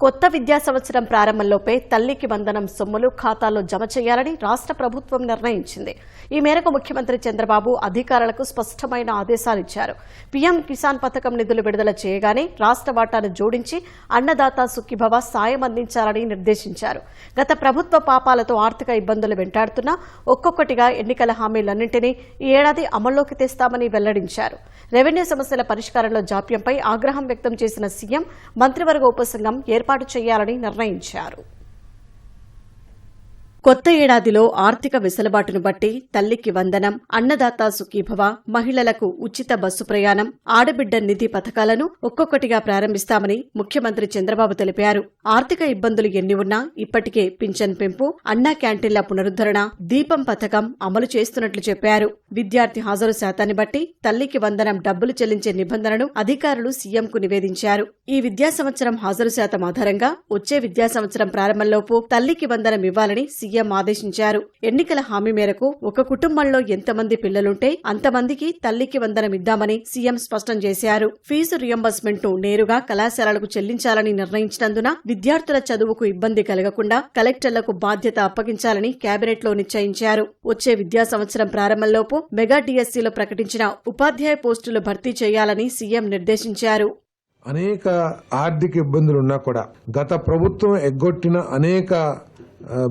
కొత్త విద్యా సంవత్సరం ప్రారంభంలోపే తల్లికి వందనం సొమ్ములు ఖాతాలో జమ చేయాలని రాష్ట్ర ప్రభుత్వం నిర్ణయించింది. ఈ మేరకు ముఖ్యమంత్రి చంద్రబాబు అధికారులకు స్పష్టమైన ఆదేశాలు ఇచ్చారు. పీఎం కిసాన్ పథకం నిధులు విడుదల చేయగానే రాష్ట్ర వాటాను జోడించి అన్నదాత సుఖీభవ సాయం అందించాలని నిర్దేశించారు. గత ప్రభుత్వ పాపాలతో ఆర్థిక ఇబ్బందులు వెంటాడుతున్నా ఒక్కొక్కటిగా ఎన్నికల హామీలన్నింటినీ ఈ ఏడాది అమల్లోకి తెస్తామని వెల్లడించారు. రెవెన్యూ సమస్యల పరిష్కారంలో జాప్యంపై ఆగ్రహం వ్యక్తం చేసిన సీఎం మంత్రివర్గ ఉపసంఘం ఏర్పాటు ఏర్పాటు చేయాలని నిర్ణయించారు కొత్త ఏడాదిలో ఆర్థిక వెసులుబాటును బట్టి తల్లికి వందనం అన్నదాత సుఖీభవ మహిళలకు ఉచిత బస్సు ప్రయాణం ఆడబిడ్డ నిధి పథకాలను ఒక్కొక్కటిగా ప్రారంభిస్తామని ముఖ్యమంత్రి చంద్రబాబు తెలిపారు. ఆర్థిక ఇబ్బందులు ఎన్ని ఉన్నా ఇప్పటికే పింఛన్ పెంపు అన్నా క్యాంటీన్ల పునరుద్దరణ దీపం పథకం అమలు చేస్తున్నట్లు చెప్పారు. విద్యార్థి హాజరు శాతాన్ని బట్టి తల్లికి వందనం డబ్బులు చెల్లించే నిబంధనను అధికారులు సీఎంకు నివేదించారు. ఈ విద్యా సంవత్సరం హాజరు శాతం ఆధారంగా వచ్చే విద్యా సంవత్సరం ప్రారంభంలోపు తల్లికి వందనం ఇవ్వాలని సీఎం ఆదేశించారు. ఎన్నికల హామీ మేరకు ఒక కుటుంబంలో ఎంతమంది పిల్లలుంటే అంతమందికి తల్లికి వందనం ఇద్దామని సీఎం స్పష్టం చేశారు. ఫీజు రియంబర్స్మెంట్ను నేరుగా కళాశాలలకు చెల్లించాలని నిర్ణయించినందున విద్యార్థుల చదువుకు ఇబ్బంది కలగకుండా కలెక్టర్లకు బాధ్యత అప్పగించాలని కేబినెట్లో నిశ్చయించారు. వచ్చే విద్యా సంవత్సరం ప్రారంభంలోపు మెగా డిఎస్సీలో ప్రకటించిన ఉపాధ్యాయ పోస్టులు భర్తీ చేయాలని సీఎం నిర్దేశించారు. అనేక ఆర్థిక ఇబ్బందులు ఉన్నా కూడా గత ప్రభుత్వం ఎగ్గొట్టిన అనేక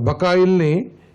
బకాయిల్ని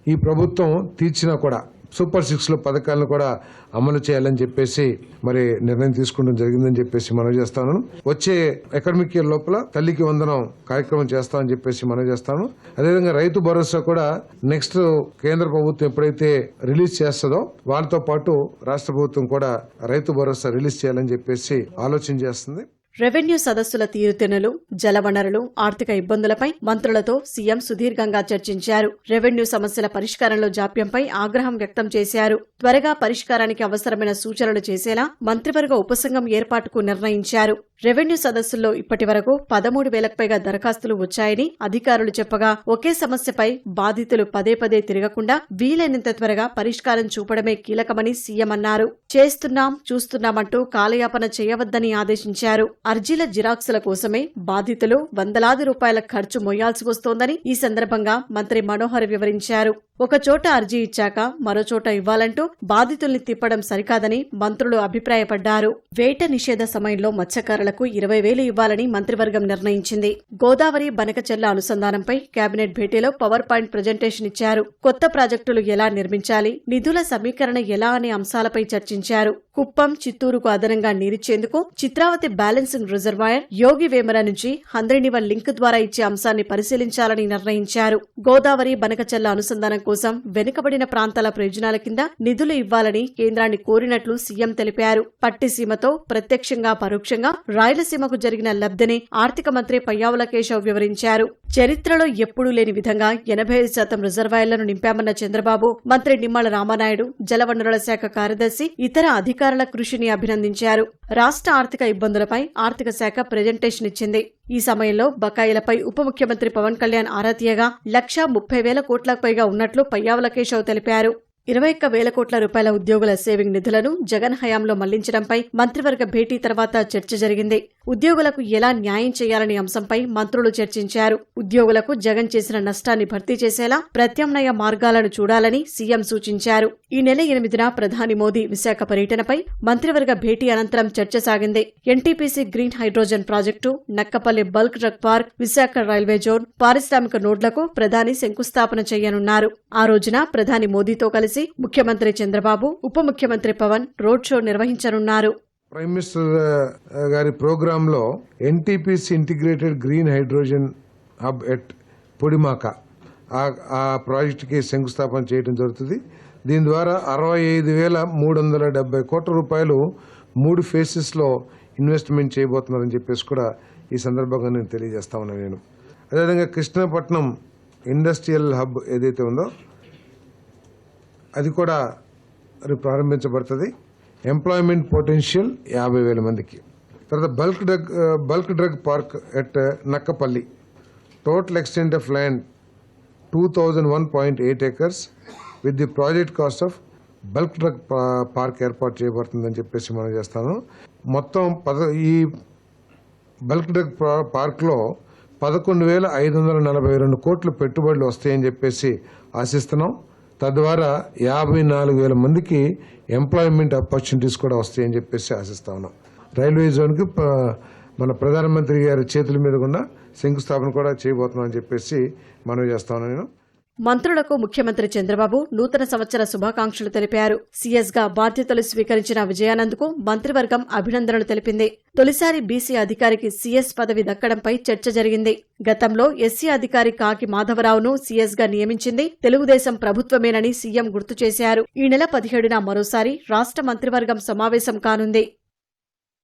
ఈ ప్రభుత్వం తీర్చినా కూడా సూపర్ సిక్స్లో పథకాలను కూడా అమలు చేయాలని చెప్పేసి మరి నిర్ణయం తీసుకోవడం జరిగిందని చెప్పేసి మనం చేస్తాను. వచ్చే అకాడమిక్ ఇయర్ లోపల తల్లికి వందనం కార్యక్రమం చేస్తామని చెప్పేసి మనం చేస్తాను. అదేవిధంగా రైతు భరోసా కూడా నెక్స్ట్ కేంద్ర ప్రభుత్వం ఎప్పుడైతే రిలీజ్ చేస్తుందో వాళ్ళతో పాటు రాష్ట్ర ప్రభుత్వం కూడా రైతు భరోసా రిలీజ్ చేయాలని చెప్పేసి ఆలోచన చేస్తుంది. రెవెన్యూ సదస్సుల తీరుతెన్నులు జలవనరులు ఆర్థిక ఇబ్బందులపై మంత్రులతో సీఎం సుదీర్ఘంగా చర్చించారు. రెవెన్యూ సమస్యల పరిష్కారంలో జాప్యంపై ఆగ్రహం వ్యక్తం చేశారు. త్వరగా పరిష్కారానికి అవసరమైన సూచనలు చేసేలా మంత్రివర్గ ఉపసంఘం ఏర్పాటుకు నిర్ణయించారు. రెవెన్యూ సదస్సుల్లో ఇప్పటి వరకు పదమూడు వేలకు పైగా దరఖాస్తులు వచ్చాయని అధికారులు చెప్పగా ఒకే సమస్యపై బాధితులు పదే పదే తిరగకుండా వీలైనంత త్వరగా పరిష్కారం చూపడమే కీలకమని సీఎం అన్నారు. చేస్తున్నాం చూస్తున్నామంటూ కాలయాపన చేయవద్దని ఆదేశించారు. అర్జీల జిరాక్సుల కోసమే బాధితులు వందలాది రూపాయల ఖర్చు మోయాల్సి వస్తోందని ఈ సందర్భంగా మంత్రి మనోహర్ వివరించారు. ఒకచోట అర్జీ ఇచ్చాక మరో చోట ఇవ్వాలంటూ బాధితుల్ని తిప్పడం సరికాదని మంత్రులు అభిప్రాయపడ్డారు. వేట నిషేధ సమయంలో మత్స్యకారులకు ఇరవై వేలు ఇవ్వాలని మంత్రివర్గం నిర్ణయించింది. గోదావరి బనకచెల్ల అనుసంధానంపై కేబినెట్ భేటీలో పవర్ పాయింట్ ప్రజెంటేషన్ ఇచ్చారు. కొత్త ప్రాజెక్టులు ఎలా నిర్మించాలి నిధుల సమీకరణ ఎలా అనే అంశాలపై చర్చించారు. కుప్పం చిత్తూరుకు అదనంగా నీరిచ్చేందుకు చిత్రావతి బ్యాలెన్సింగ్ రిజర్వాయర్ యోగి వేమర నుంచి హంద్రినివల్ లింక్ ద్వారా ఇచ్చే అంశాన్ని పరిశీలించాలని నిర్ణయించారు. గోదావరి బనకచెల్ల అనుసంధానం కోసం వెనుకబడిన ప్రాంతాల ప్రయోజనాల కింద నిధులు ఇవ్వాలని కేంద్రాన్ని కోరినట్లు సీఎం తెలిపారు. పట్టిసీమతో ప్రత్యక్షంగా పరోక్షంగా రాయలసీమకు జరిగిన లబ్ధిని ఆర్థిక మంత్రి పయ్యావుల కేశవ్ వివరించారు. చరిత్రలో ఎప్పుడూ లేని విధంగా ఎనభై ఐదు శాతం రిజర్వాయర్లను నింపామన్న చంద్రబాబు మంత్రి నిమ్మల రామానాయుడు జలవనరుల శాఖ కార్యదర్శి ఇతర అధికారుల కృషిని అభినందించారు. రాష్ట్ర ఆర్థిక ఇబ్బందులపై ఆర్థిక శాఖ ప్రజెంటేషన్ ఇచ్చింది. ఈ సమయంలో బకాయిలపై ఉప ముఖ్యమంత్రి పవన్ కళ్యాణ్ ఆరా తీయగా లక్షా ముప్పై వేల కోట్లకు పైగా ఉన్నట్లు పయ్యావుల కేశవ్ తెలిపారు. ఇరవై ఒక్క వేల కోట్ల రూపాయల ఉద్యోగుల సేవింగ్ నిధులను జగన్ హయాంలో మళ్ళించడంపై మంత్రివర్గ భేటీ తర్వాత చర్చ జరిగింది. ఉద్యోగులకు ఎలా న్యాయం చేయాలనే అంశంపై మంత్రులు చర్చించారు. ఉద్యోగులకు జగన్ చేసిన నష్టాన్ని భర్తీ చేసేలా ప్రత్యామ్నాయ మార్గాలను చూడాలని సీఎం సూచించారు. ఈ నెల ఎనిమిదిన ప్రధాని మోదీ విశాఖ పర్యటనపై మంత్రివర్గ భేటీ అనంతరం చర్చ సాగింది. NTPC green hydrogen project Nakkapalli bulk drug park Visakha railway zone పారిశ్రామిక నోడ్లకు ప్రధాని శంకుస్థాపన చేయనున్నారు. ఆ రోజున ప్రధాని మోదీతో కలిసి ముఖ్యమంత్రి చంద్రబాబు ఉప ముఖ్యమంత్రి పవన్ రోడ్ షో నిర్వహించనున్నారు. ప్రైమ్ మినిస్టర్ గారి ప్రోగ్రామ్లో NTPC integrated green hydrogen hub at Pudimadaka ఆ- ఆ ప్రాజెక్టుకి శంకుస్థాపన చేయడం జరుగుతుంది. దీని ద్వారా అరవై ఐదు వేల మూడు వందల డెబ్బై కోట్ల రూపాయలు మూడు ఫేసెస్లో ఇన్వెస్ట్మెంట్ చేయబోతున్నారని చెప్పేసి కూడా ఈ సందర్భంగా నేను తెలియజేస్తా ఉన్నాను నేను. అదేవిధంగా కృష్ణపట్నం ఇండస్ట్రియల్ హబ్ ఏదైతే ఉందో అది కూడా మరి ప్రారంభించబడుతుంది. ఎంప్లాయ్మెంట్ పొటెన్షియల్ యాభై వేల మందికి. తర్వాత bulk drug bulk drug park at Nakkapalli total extent of land two thousand one point eight acres with the project cost of bulk drug park ఏర్పాటు చేయబడుతుందని చెప్పేసి మనం చేస్తాను. మొత్తం పద ఈ బల్క్ డ్రగ్ పార్క్లో పదకొండు వేల ఐదు వందల నలభై రెండు కోట్లు పెట్టుబడులు వస్తాయని చెప్పేసి ఆశిస్తున్నాం. తద్వారా యాభై నాలుగు వేల మందికి ఎంప్లాయ్మెంట్ ఆపర్చునిటీస్ కూడా వస్తాయని చెప్పేసి ఆశిస్తా ఉన్నాం. రైల్వే జోన్కి మన ప్రధానమంత్రి గారి చేతుల మీద కూడా శంకుస్థాపన కూడా చేయబోతున్నాం అని చెప్పేసి మనవి చేస్తా ఉన్నాను నేను. మంత్రులకు ముఖ్యమంత్రి చంద్రబాబు నూతన సంవత్సర శుభాకాంక్షలు తెలిపారు. సీఎస్గా బాధ్యతలు స్వీకరించిన విజయానంద్కు మంత్రివర్గం అభినందనలు తెలిపింది. తొలిసారి బీసీ అధికారికి సీఎస్ పదవి దక్కడంపై చర్చ జరిగింది. గతంలో ఎస్సీ అధికారి కాకి మాధవరావును సీఎస్గా నియమించింది తెలుగుదేశం ప్రభుత్వమేనని సీఎం గుర్తు చేశారు. ఈ నెల పదిహేడున మరోసారి రాష్ట్ర మంత్రివర్గం సమావేశం కానుంది.